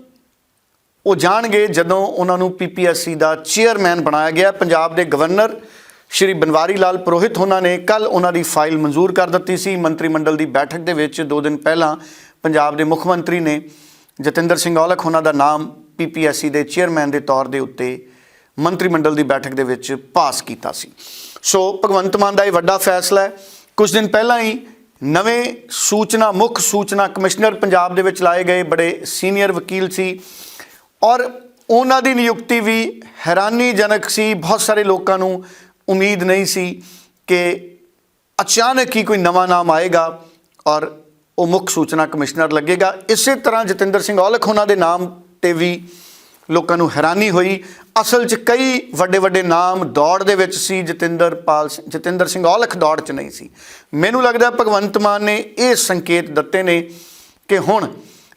ਉਹ ਜਾਣਗੇ ਜਦੋਂ ਉਹਨਾਂ ਨੂੰ ਪੀਪੀਐਸਸੀ ਦਾ ਚੇਅਰਮੈਨ ਬਣਾਇਆ ਗਿਆ, ਪੰਜਾਬ ਦੇ ਗਵਰਨਰ ਸ਼੍ਰੀ ਬਨਵਾਰੀ ਲਾਲ ਪੁਰੋਹਿਤ ਉਹਨਾਂ ਨੇ ਕੱਲ ਉਹਨਾਂ ਦੀ ਫਾਈਲ ਮਨਜ਼ੂਰ ਕਰ ਦਿੱਤੀ ਸੀ। ਮੰਤਰੀ ਮੰਡਲ ਦੀ ਬੈਠਕ ਦੇ ਵਿੱਚ 2 ਦਿਨ ਪਹਿਲਾਂ ਪੰਜਾਬ ਦੇ ਮੁੱਖ ਮੰਤਰੀ ਨੇ ਜਤਿੰਦਰ ਸਿੰਘ ਔਲਖ, ਉਹਨਾਂ ਦਾ ਨਾਮ ਪੀਪੀਐਸਸੀ ਦੇ ਚੇਅਰਮੈਨ ਦੇ ਤੌਰ ਦੇ ਉੱਤੇ ਮੰਤਰੀ ਮੰਡਲ ਦੀ ਬੈਠਕ ਦੇ ਵਿੱਚ ਪਾਸ ਕੀਤਾ ਸੀ। ਸੋ ਭਗਵੰਤ ਮਾਨ ਦਾ ਇਹ ਵੱਡਾ ਫੈਸਲਾ ਹੈ। ਕੁਝ ਦਿਨ ਪਹਿਲਾਂ ਹੀ ਨਵੇਂ ਸੂਚਨਾ, ਮੁੱਖ ਸੂਚਨਾ ਕਮਿਸ਼ਨਰ ਪੰਜਾਬ ਦੇ ਵਿੱਚ ਲਾਏ ਗਏ ਬੜੇ ਸੀਨੀਅਰ ਵਕੀਲ ਸੀ ਔਰ ਉਹਨਾਂ ਦੀ ਨਿਯੁਕਤੀ ਵੀ ਹੈਰਾਨੀਜਨਕ ਸੀ। ਬਹੁਤ ਸਾਰੇ ਲੋਕਾਂ ਨੂੰ ਉਮੀਦ ਨਹੀਂ ਸੀ ਕਿ ਅਚਾਨਕ ਹੀ ਕੋਈ ਨਵਾਂ ਨਾਮ ਆਏਗਾ ਔਰ ਉਹ ਮੁੱਖ ਸੂਚਨਾ ਕਮਿਸ਼ਨਰ ਲੱਗੇਗਾ ਇਸੇ ਤਰ੍ਹਾਂ ਜਤਿੰਦਰ ਸਿੰਘ ਔਲਖ ਉਹਨਾਂ ਦੇ ਨਾਮ ਤੇ ਵੀ ਲੋਕਾਂ ਨੂੰ ਹੈਰਾਨੀ ਹੋਈ ਅਸਲ 'ਚ ਕਈ ਵੱਡੇ ਵੱਡੇ ਨਾਮ ਦੌੜ ਦੇ ਵਿੱਚ ਸੀ ਜਤਿੰਦਰ ਪਾਲ ਸਿੰਘ- ਜਤਿੰਦਰ ਸਿੰਘ ਔਲਖ ਦੌੜ 'ਚ ਨਹੀਂ ਸੀ ਮੈਨੂੰ ਲੱਗਦਾ ਭਗਵੰਤ ਮਾਨ ਨੇ ਇਹ ਸੰਕੇਤ ਦਿੱਤੇ ਨੇ ਕਿ ਹੁਣ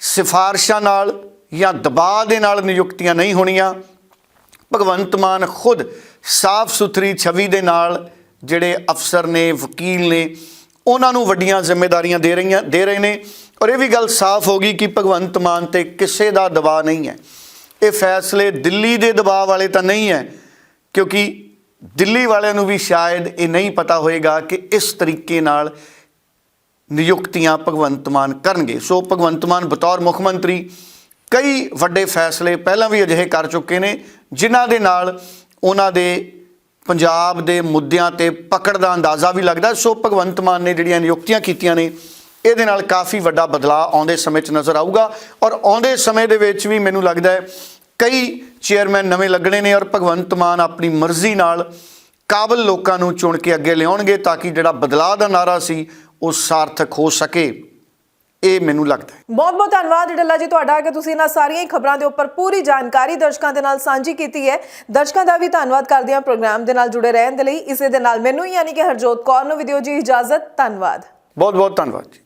ਸਿਫਾਰਸ਼ਾਂ ਨਾਲ ਜਾਂ ਦਬਾਅ ਦੇ ਨਾਲ ਨਿਯੁਕਤੀਆਂ ਨਹੀਂ ਹੋਣੀਆਂ ਭਗਵੰਤ ਮਾਨ ਖੁਦ ਸਾਫ਼ ਸੁਥਰੀ ਛਵੀ ਦੇ ਨਾਲ ਜਿਹੜੇ ਅਫਸਰ ਨੇ, ਵਕੀਲ ਨੇ, ਉਹਨਾਂ ਨੂੰ ਵੱਡੀਆਂ ਜ਼ਿੰਮੇਵਾਰੀਆਂ ਦੇ ਰਹੀਆਂ, ਦੇ ਰਹੇ ਨੇ। ਔਰ ਇਹ ਵੀ ਗੱਲ ਸਾਫ਼ ਹੋ ਗਈ ਕਿ ਭਗਵੰਤ ਮਾਨ ਤੇ ਕਿਸੇ ਦਾ ਦਬਾਅ ਨਹੀਂ ਹੈ। ਇਹ ਫੈਸਲੇ ਦਿੱਲੀ ਦੇ ਦਬਾਅ ਵਾਲੇ ਤਾਂ ਨਹੀਂ ਹੈ, ਕਿਉਂਕਿ ਦਿੱਲੀ ਵਾਲਿਆਂ ਨੂੰ ਵੀ ਸ਼ਾਇਦ ਇਹ ਨਹੀਂ ਪਤਾ ਹੋਏਗਾ ਕਿ ਇਸ ਤਰੀਕੇ ਨਾਲ ਨਿਯੁਕਤੀਆਂ ਭਗਵੰਤ ਮਾਨ ਕਰਨਗੇ। ਸੋ ਭਗਵੰਤ ਮਾਨ ਬਤੌਰ ਮੁੱਖ ਮੰਤਰੀ, ਕਈ ਵੱਡੇ ਫੈਸਲੇ ਪਹਿਲਾਂ ਵੀ ਅਜਿਹੇ ਕਰ ਚੁੱਕੇ ਨੇ, ਜਿਨ੍ਹਾਂ ਦੇ ਨਾਲ ਉਹਨਾਂ ਦੇ ਪੰਜਾਬ ਦੇ ਮੁੱਦਿਆਂ ਤੇ ਪਕੜ ਦਾ ਅੰਦਾਜ਼ਾ ਵੀ ਲੱਗਦਾ। ਸੋ ਭਗਵੰਤ ਮਾਨ ਨੇ ਜਿਹੜੀਆਂ ਨਿਯੁਕਤੀਆਂ ਕੀਤੀਆਂ ਨੇ, ਇਹਦੇ ਨਾਲ ਕਾਫੀ ਵੱਡਾ ਬਦਲਾਅ ਆਉਂਦੇ ਸਮੇਂ 'ਚ ਨਜ਼ਰ ਆਊਗਾ। ਔਰ ਆਉਂਦੇ ਸਮੇਂ ਦੇ ਵਿੱਚ ਵੀ ਮੈਨੂੰ ਲੱਗਦਾ ਹੈ, ਕਈ ਚੇਅਰਮੈਨ ਨਵੇਂ ਲੱਗਣੇ ਨੇ ਔਰ ਭਗਵੰਤ ਮਾਨ ਆਪਣੀ ਮਰਜ਼ੀ ਨਾਲ ਕਾਬਲ ਲੋਕਾਂ ਨੂੰ ਚੁਣ ਕੇ ਅੱਗੇ ਲਿਆਉਣਗੇ ਤਾਂ ਕਿ ਜਿਹੜਾ ਬਦਲਾਅ ਦਾ ਨਾਰਾ ਸੀ, ਉਹ ਸਾਰਥਕ ਹੋ ਸਕੇ। ਇਹ ਮੈਨੂੰ ਲੱਗਦਾ ਹੈ। ਬਹੁਤ ਬਹੁਤ ਧੰਨਵਾਦ ਡੱਲਾ ਜੀ ਤੁਹਾਡਾ ਕਿ ਤੁਸੀਂ ਇਹਨਾਂ ਸਾਰੀਆਂ ਹੀ ਖਬਰਾਂ ਦੇ ਉੱਪਰ ਪੂਰੀ ਜਾਣਕਾਰੀ ਦਰਸ਼ਕਾਂ ਦੇ ਨਾਲ ਸਾਂਝੀ ਕੀਤੀ ਹੈ। ਦਰਸ਼ਕਾਂ ਦਾ ਵੀ ਧੰਨਵਾਦ ਕਰਦੀ ਹਾਂ ਪ੍ਰੋਗਰਾਮ ਦੇ ਨਾਲ ਜੁੜੇ ਰਹਿਣ ਦੇ ਲਈ। ਇਸੇ ਦੇ ਨਾਲ ਮੈਨੂੰ ਯਾਨੀ ਕਿ ਹਰਜੋਤ ਕੌਰ ਨੂੰ ਵਿਦਿਓ ਜੀ ਇਜਾਜ਼ਤ। ਧੰਨਵਾਦ। ਬਹੁਤ ਬਹੁਤ ਧੰਨਵਾਦ ਜੀ।